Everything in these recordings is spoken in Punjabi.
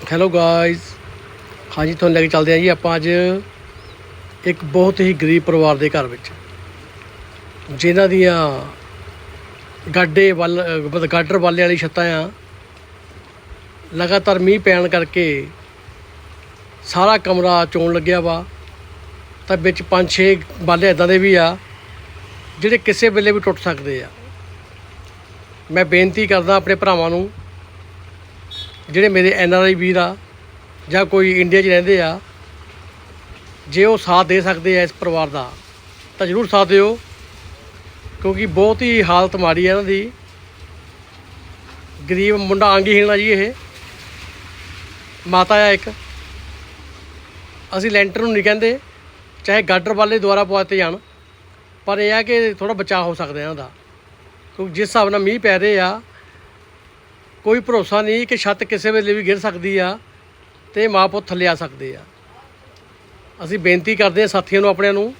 ਹੈਲੋ ਗਾਇਸ ਹਾਂਜੀ, ਤੁਹਾਨੂੰ ਲੈ ਕੇ ਚੱਲਦੇ ਹਾਂ ਜੀ ਆਪਾਂ ਅੱਜ ਇੱਕ ਬਹੁਤ ਹੀ ਗਰੀਬ ਪਰਿਵਾਰ ਦੇ ਘਰ ਵਿੱਚ। ਜਿਨ੍ਹਾਂ ਦੀਆਂ ਗਾਡੇ ਵੱਲ, ਮਤਲਬ ਗਾਡਰ ਵਾਲੇ ਵਾਲੀ ਛੱਤਾਂ ਆ। ਲਗਾਤਾਰ ਮੀਂਹ ਪੈਣ ਕਰਕੇ ਸਾਰਾ ਕਮਰਾ ਚੋਣ ਲੱਗਿਆ ਵਾ। ਤਾਂ ਵਿੱਚ ਪੰਜ ਛੇ ਬਾਲੇ ਇਦਾਂ ਦੇ ਵੀ ਆ, ਜਿਹੜੇ ਕਿਸੇ ਵੇਲੇ ਵੀ ਟੁੱਟ ਸਕਦੇ ਆ। ਮੈਂ ਬੇਨਤੀ ਕਰਦਾ ਆਪਣੇ ਭਰਾਵਾਂ ਨੂੰ ਜਿਹੜੇ ਮੇਰੇ ਐਨ ਆਰ ਆਈ ਵੀਰ ਆ ਜਾਂ ਕੋਈ ਇੰਡੀਆ 'ਚ ਰਹਿੰਦੇ ਆ, ਜੇ ਉਹ ਸਾਥ ਦੇ ਸਕਦੇ ਆ ਇਸ ਪਰਿਵਾਰ ਦਾ, ਤਾਂ ਜ਼ਰੂਰ ਸਾਥ ਦਿਓ, ਕਿਉਂਕਿ ਬਹੁਤ ਹੀ ਹਾਲਤ ਮਾੜੀ ਹੈ ਇਹਨਾਂ ਦੀ। ਗਰੀਬ ਮੁੰਡਾ ਅੰਗਹੀਣ ਆ ਜੀ ਇਹ। ਮਾਤਾ ਆ ਇੱਕ। ਅਸੀਂ ਲੈਂਟਰ ਨੂੰ ਨਹੀਂ ਕਹਿੰਦੇ, ਚਾਹੇ ਗਾਡਰ ਵਾਲੇ ਦੁਆਰਾ ਪਵਾਤੇ ਜਾਣ, ਪਰ ਇਹ ਆ ਕਿ ਥੋੜਾ ਬਚਾਅ ਹੋ ਸਕਦਾ ਇਹਨਾਂ ਦਾ। ਕਿਉਂਕਿ ਜਿਸ ਹਿਸਾਬ ਨਾਲ ਮੀਂਹ ਪੈ ਰਹੇ ਆ ਕੋਈ ਭਰੋਸਾ ਨਹੀਂ ਕਿ ਛੱਤ ਕਿਸੇ ਵੇਲੇ ਵੀ ਗਿਰ ਸਕਦੀ ਆ ਤੇ ਮਾਂ ਪੁੱਤ ਥੱਲੇ ਆ ਸਕਦੇ ਆ। ਅਸੀਂ ਬੇਨਤੀ ਕਰਦੇ ਹਾਂ ਸਾਥੀਆਂ ਨੂੰ, ਆਪਣਿਆਂ ਨੂੰ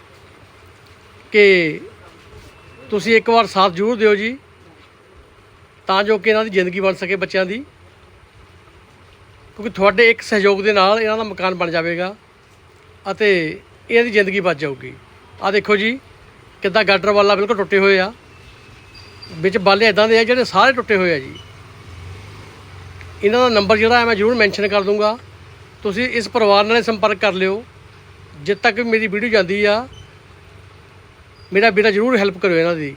ਕਿ ਤੁਸੀਂ ਇੱਕ ਵਾਰ ਸਾਥ ਜ਼ਰੂਰ ਦਿਓ ਜੀ, ਤਾਂ ਜੋ ਕਿ ਇਹਨਾਂ ਦੀ ਜ਼ਿੰਦਗੀ ਬਣ ਸਕੇ ਬੱਚਿਆਂ ਦੀ। ਕਿਉਂਕਿ ਤੁਹਾਡੇ ਇੱਕ ਸਹਿਯੋਗ ਦੇ ਨਾਲ ਇਹਨਾਂ ਦਾ ਮਕਾਨ ਬਣ ਜਾਵੇਗਾ ਅਤੇ ਇਹਨਾਂ ਦੀ ਜ਼ਿੰਦਗੀ ਬਚ ਜਾਊਗੀ। ਆ ਦੇਖੋ ਜੀ, ਕਿੱਦਾਂ ਗਾਡਰ ਵਾਲਾ ਬਿਲਕੁਲ ਟੁੱਟੇ ਹੋਏ ਆ। ਵਿੱਚ ਬਾਲੇ ਇਦਾਂ ਦੇ ਆ ਜਿਹੜੇ ਸਾਰੇ ਟੁੱਟੇ ਹੋਏ ਆ ਜੀ। ਇਹਨਾਂ ਦਾ ਨੰਬਰ ਜਿਹੜਾ ਹੈ ਮੈਂ ਜ਼ਰੂਰ ਮੈਂਸ਼ਨ ਕਰ ਦੂੰਗਾ। ਤੁਸੀਂ ਇਸ ਪਰਿਵਾਰ ਨਾਲ ਸੰਪਰਕ ਕਰ ਲਿਓ। ਜਿੱਦ ਤੱਕ ਮੇਰੀ ਵੀਡੀਓ ਜਾਂਦੀ ਆ, ਮੇਰਾ ਬੇਟਾ ਜ਼ਰੂਰ ਹੈਲਪ ਕਰਿਓ ਇਹਨਾਂ ਦੀ।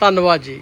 ਧੰਨਵਾਦ ਜੀ।